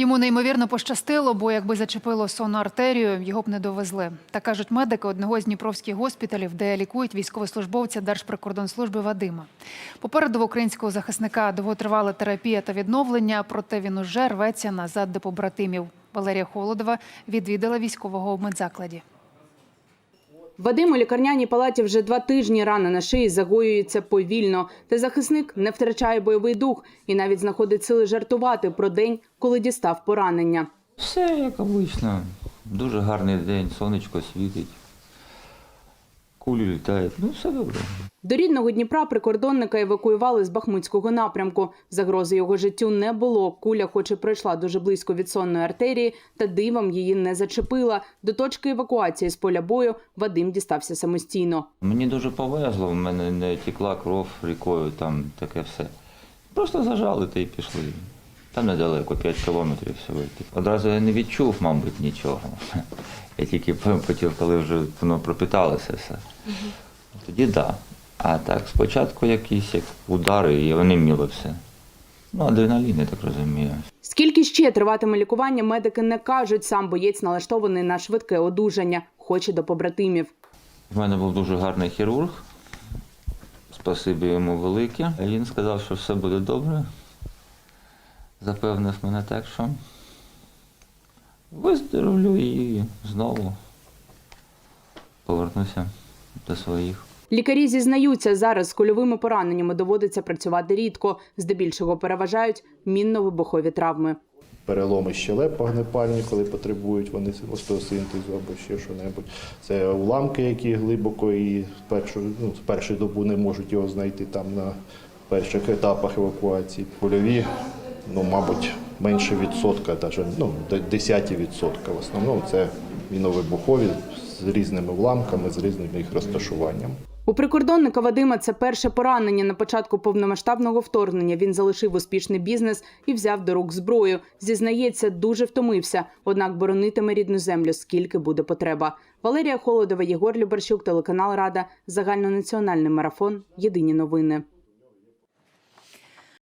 Йому неймовірно пощастило, бо якби зачепило сонну артерію, його б не довезли. Так кажуть медики одного з дніпровських госпіталів, де лікують військовослужбовця Держприкордонслужби Вадима. Попереду в українського захисника довготривала терапія та відновлення, проте він уже рветься назад до побратимів. Валерія Холодова відвідала військового в медзакладі. Вадим у лікарняній палаті вже два тижні рана на шиї загоюється повільно. Та захисник не втрачає бойовий дух і навіть знаходить сили жартувати про день, коли дістав поранення. Все як обично. Дуже гарний день, сонечко світить, кулі літають. Ну, все добре. До рідного Дніпра прикордонника евакуювали з Бахмутського напрямку. Загрози його життю не було. Куля, хоч і пройшла дуже близько від сонної артерії, та дивом її не зачепила. До точки евакуації з поля бою Вадим дістався самостійно. Мені дуже повезло, в мене не тікла кров рікою, там таке все. Просто зажали та й пішли. Там недалеко, 5 кілометрів всього. Одразу я не відчув, мабуть, нічого. Я тільки потім, коли вже воно пропиталося все. Тоді так. Да. А так, спочатку якісь як удари, і вони міло все. Ну, адреналін, я так розумію. Скільки ще триватиме лікування, медики не кажуть. Сам боєць налаштований на швидке одужання, хоче до побратимів. В мене був дуже гарний хірург. Спасибі йому велике. Він сказав, що все буде добре. Запевнив мене так, що виздоровлю і знову повернуся до своїх. Лікарі зізнаються, зараз з кульовими пораненнями доводиться працювати рідко. Здебільшого переважають мінно-вибухові травми. переломи щелеп погнепальні, коли потребують вони остеосинтезу або ще що-небудь. Це уламки, які глибоко і першу, ну, з першої добу не можуть його знайти там на перших етапах евакуації. Польові, ну, мабуть, менше відсотка, навіть, ну, десяті відсотка. В основному це міновибухові з різними уламками, з різним їх розташуванням. У прикордонника Вадима це перше поранення на початку повномасштабного вторгнення. Він залишив успішний бізнес і взяв до рук зброю. Зізнається, дуже втомився, однак боронитиме рідну землю, скільки буде потреба. Валерія Холодова, Єгор Любарщук, телеканал Рада, загальнонаціональний марафон. Єдині новини.